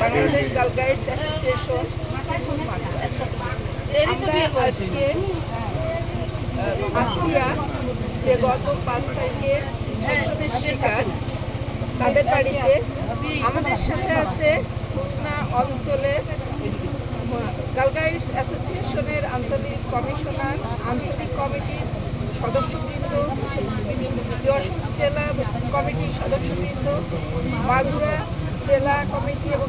Bangladesh girl guides association আমরা আজকে আসিয়া যে গত পাঁচ তারিখে শিকার তাদের বাড়িতে আমাদের সাথে আছে খুলনা অঞ্চলের গার্ল গাইডস অ্যাসোসিয়েশনের আঞ্চলিক কমিশনার আঞ্চলিক কমিটির সদস্যবৃন্দ যশোর জেলা কমিটির সদস্যবৃন্দ মাগুরা জেলা কমিটি এবং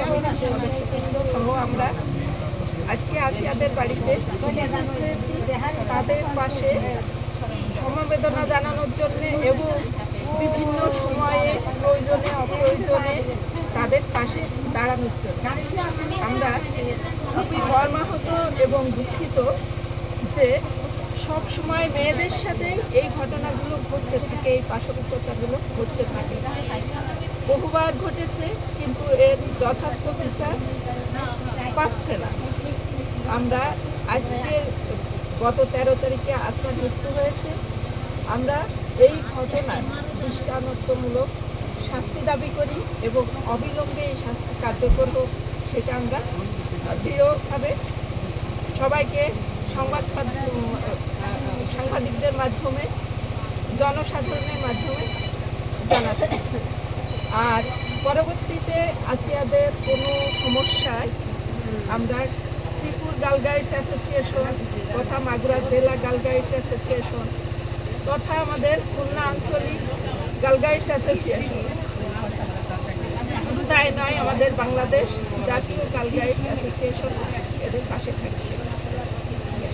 কমিটির সদস্যবৃন্দ সহ আমরা আজকে আসিয়াদের বাড়িতে তাদের পাশে সমবেদনা জানানোর জন্য এবং বিভিন্ন সময়ে প্রয়োজনে, অপ্রয়োজনে তাদের পাশে দাঁড়ানোর জন্য। আমরা খুবই মর্মাহত এবং দুঃখিত যে সব সময় মেয়েদের সাথে এই ঘটনাগুলো ঘটতে থাকে, এই পাশবিকতাগুলো ঘটতে থাকে। বহুবার ঘটেছে, কিন্তু এর যথার্থ বিচার পাচ্ছে না। আমরা আজকে গত তেরো তারিখে আসমার মৃত্যু হয়েছে। আমরা এই ঘটনার দৃষ্টান্তমূলক শাস্তি দাবি করি এবং অবিলম্বে এই শাস্তি কার্যকর হোক, সেটা আমরা দৃঢ়ভাবে সবাইকে সংবাদ সাংবাদিকদের মাধ্যমে, জনসাধারণের মাধ্যমে জানাচ্ছি আর পরবর্তীতে আসিয়াদের কোনো সমস্যায় আমরা শ্রীপুর গার্ল গাইডস অ্যাসোসিয়েশন তথা মাগুরা জেলা গার্ল গাইডস অ্যাসোসিয়েশন তথা আমাদের খুলনা আঞ্চলিক গার্ল গাইডস অ্যাসোসিয়েশন। শুধু তাই নয়, আমাদের বাংলাদেশ জাতীয় গার্ল গাইডস অ্যাসোসিয়েশন এদের পাশে থাকবে।